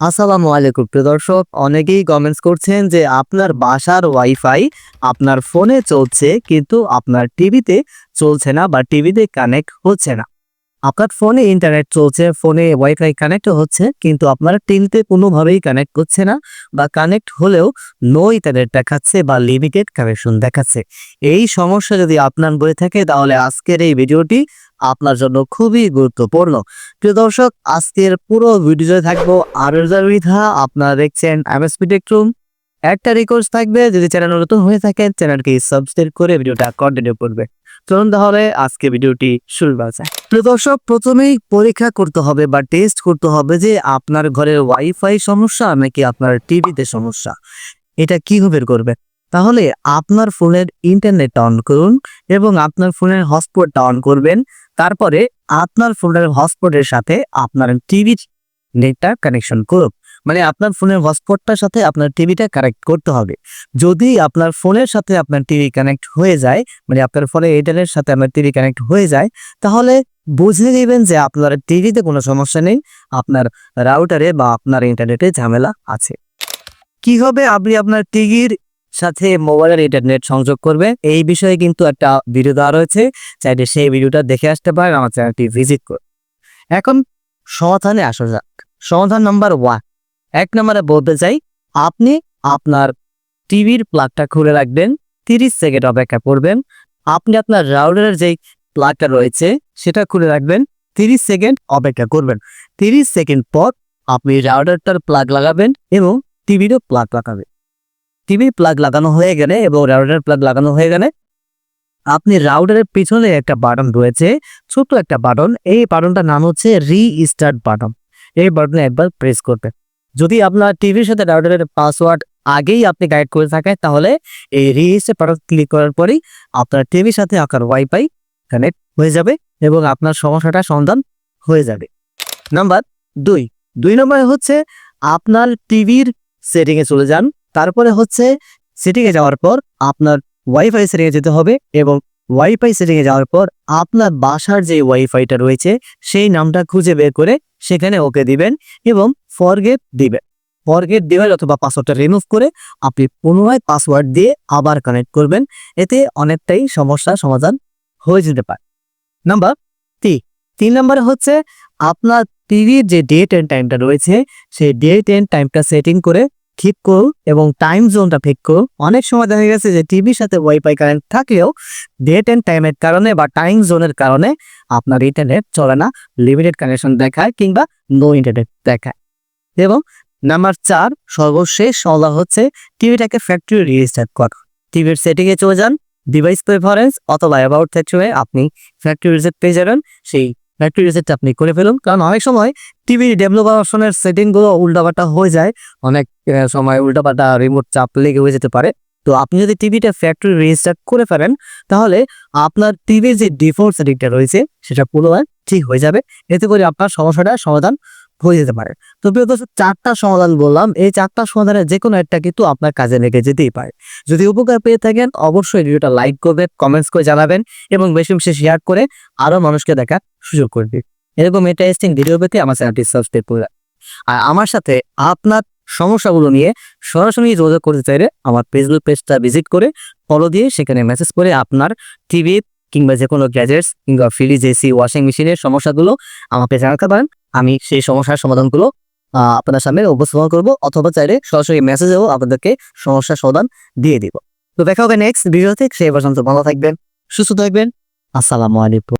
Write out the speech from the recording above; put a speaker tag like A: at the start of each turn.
A: আসসালামু আলাইকুম। প্রিয় দর্শক, অনেকেই কমেন্টস করছেন যে আপনার বাসার ওয়াইফাই আপনার ফোনে চলছে, কিন্তু আপনার টিভিতে চলছে না বা টিভিতে কানেক্ট হচ্ছে না। আপনার ফোনে ইন্টারনেট চলছে, ফোনে ওয়াইফাই কানেক্ট হচ্ছে, কিন্তু আপনার টিভিতে কোনোভাবেই কানেক্ট করছে না বা কানেক্ট হলেও নো ইন্টারনেট দেখাচ্ছে বা লিমিটেড কানেকশন দেখাচ্ছে। এই সমস্যা যদি আপনার বয়ে থাকে তাহলে আজকের এই ভিডিওটি আপনার জন্য খুবই গুরুত্বপূর্ণ। প্রিয় দর্শক, আজকের পুরো ভিডিওতে থাকব আরজার বিধা আপনারা দেখছেন এমএসপি টেকরুম একটা রিকোয়েস্ট থাকবে, যদি চ্যানেল নতুন হয়ে থাকেন চ্যানেলটি সাবস্ক্রাইব করে ভিডিওটা কন্টিনিউ করবে। চলুন তাহলে আজকে ভিডিওটি শুরু করা যায় দর্শক, প্রথমেই পরীক্ষা করতে হবে বা টেস্ট করতে হবে যে আপনার ঘরের ওয়াইফাই সমস্যা নাকি আপনার টিভিতে সমস্যা। এটা কীভাবে করবে তাহলে আপনার ফোনের ইন্টারনেট অন করুন এবং আপনার ফোনের হটস্পট অন করবেন। তারপরে আপনার ফোনের হটস্পটের সাথে আপনার টিভির নেটটা কানেকশন করুন। মানে আপনার ফোনের হটস্পটটার সাথে আপনার টিভিটা কানেক্ট করতে হবে। যদি আপনার ফোনের সাথে আপনার টিভি কানেক্ট হয়ে যায় মানে আপনার ফোনের ইন্টারনেটের সাথে আপনার টিভি কানেক্ট হয়ে যায়, তাহলে বুঝে নেবেন যে আপনার টিভিতে কোনো সমস্যা নেই, আপনার রাউটারে বা আপনার ইন্টারনেটে ঝামেলা আছে। কি হবে আপনি আপনার টিভির সাথে মোবাইলের ইন্টারনেট সংযোগ করবেন? এই বিষয়ে কিন্তু একটা ভিডিও দেওয়া রয়েছে, চাইলে সেই ভিডিওটা দেখে আসতে পারেন, আমার চ্যানেলটি ভিজিট করুন। এখন সমাধানে আসা যাক। সমাধান নাম্বার ওয়ান এক নম্বরে বলতে চাই, আপনি আপনার টিভির প্লাগটা খুলে রাখবেন, তিরিশ সেকেন্ড অপেক্ষা করবেন। আপনি আপনার রাউডারের যেই প্লাগটা রয়েছে, সেটা খুলে রাখবেন, তিরিশ সেকেন্ড অপেক্ষা করবেন। তিরিশ সেকেন্ড পর আপনি রাউডারটার প্লাগ লাগাবেন এবং টিভিরও প্লাগ লাগাবেন। টিভির প্লাগ লাগানো হয়ে গেলে এবং রাউটারের প্লাগ লাগানো হয়ে গেলে আপনি রাউডারের পিছনে একটা বাটন রয়েছে ছোট একটা বাটন এই বাটনটার নাম হচ্ছে রি স্টার্ট বাটন এই বাটনে একবার প্রেস করবেন। যদি আপনার টিভির সাথে রাউটারের পাসওয়ার্ড আগেই আপনি গাইড করে থাকেন, তাহলে এই রি স্টার্ট বাটন ক্লিক করার পরেই আপনার টিভির সাথে আপনার ওয়াইফাই কানেক্ট হয়ে যাবে এবং আপনার সমস্যাটা সমাধান হয়ে যাবে। নাম্বার দুই। দুই নম্বরে হচ্ছে আপনার টিভির সেটিংয়ে চলে যান। তারপরে হচ্ছে সেটিংয়ে যাওয়ার পর আপনার ওয়াইফাই সেটিংয়ে যেতে হবে এবং ওয়াইফাই সেটিংয়ে যাওয়ার পর আপনার বাসার যে ওয়াইফাইটা রয়েছে, সেই নামটা খুঁজে বের করে সেখানে ওকে দিবেন এবং ফরগেট দিবেন। ফরগেট দিবেন অথবা পাসওয়ার্ডটা রিমুভ করে আপনি পুনরায় পাসওয়ার্ড দিয়ে আবার কানেক্ট করবেন। এতে অনেকটাই সমস্যার সমাধান হয়ে যেতে পারে। নাম্বার তি তিন নম্বরে হচ্ছে আপনার টিভির যে ডেট এন্ড টাইমটা রয়েছে, সেই ডেট এন্ড টাইমটা সেটিং করে ঠিক করুন এবং টাইম জোনটা ঠিক করুন অনেক সময় দেখা গেছে যে টিভির সাথে ওয়াইফাই কারেন্ট থাকলেও ডেট এন্ড টাইমের কারণে বা টাইম জোনের কারণে আপনার ইন্টারনেট চলে না লিমিটেড কানেকশন দেখায় কিংবা নো ইন্টারনেট দেখায়। এবং নাম্বার চার, সর্বশেষ সমাধান হচ্ছে টিভিটাকে ফ্যাক্টরি রিস্টার্ট করা। টিভির সেটিংয়ে চলে যান ডিভাইস প্রেফারেন্স অথবা অ্যাবাউট সেকশনে আপনি ফ্যাক্টরি রিসেট পেয়ে যাবেন, সেই ফ্যাক্টরি রিসেটটা আপনি করে ফেলুন। কারণ অনেক সময় টিভির ডেভেলপার অপশনের সেটিংগুলো উল্টাপাল্টা হয়ে যায়। অনেক সময় উল্টাপাল্টা রিমোট চাপ লেগে হয়ে যেতে পারে। তো আপনি যদি টিভিটা ফ্যাক্টরি রেজিস্টার্ট করে ফেলেন, তাহলে আপনার টিভির যে ডিফল্ট সেটিংটা রয়েছে, সেটা পুনরায় ঠিক হয়ে যাবে। এতে করে আপনার সমস্যাটা সমাধান হয়ে যেতে পারে। তো প্রিয় দর্শক, চারটা সমাধান বললাম। এই চারটা সমাধানের যে কোনো একটা কিন্তু আপনার কাজে লেগে যেতেই পারে। যদি উপকার পেয়ে থাকেন, অবশ্যই ভিডিওটা লাইক করবেন কমেন্টস করে জানাবেন এবং বেশি বেশি শেয়ার করে আরও মানুষকে দেখার সুযোগ করবে এরকম ইন্টারেস্টিং ভিডিও পেতে আমার চ্যানেলটি সাবস্ক্রাইব করে আর আমার সাথে আপনার সমস্যাগুলো নিয়ে সরাসরি যোগাযোগ করতে চাইলে আমার ফেসবুক পেজটা ভিজিট করে ফলো দিয়ে সেখানে মেসেজ করে আপনার টিভি কিংবা যে কোনো গ্যাজেটস কিংবা ফ্রিজ এসি ওয়াশিং মেশিনের সমস্যাগুলো আমাকে জানাতে পারেন। আমি সেই সমস্যার সমাধানগুলো আপনার সামনে উপস্থাপন করব অথবা চাইলে সরাসরি মেসেজেও আপনাদেরকে সমস্যার সমাধান দিয়ে দিব। তো দেখা হবে নেক্সট ভিডিওতে সেই পর্যন্ত ভালো থাকবেন, সুস্থ থাকবেন, আসসালামু আলাইকুম।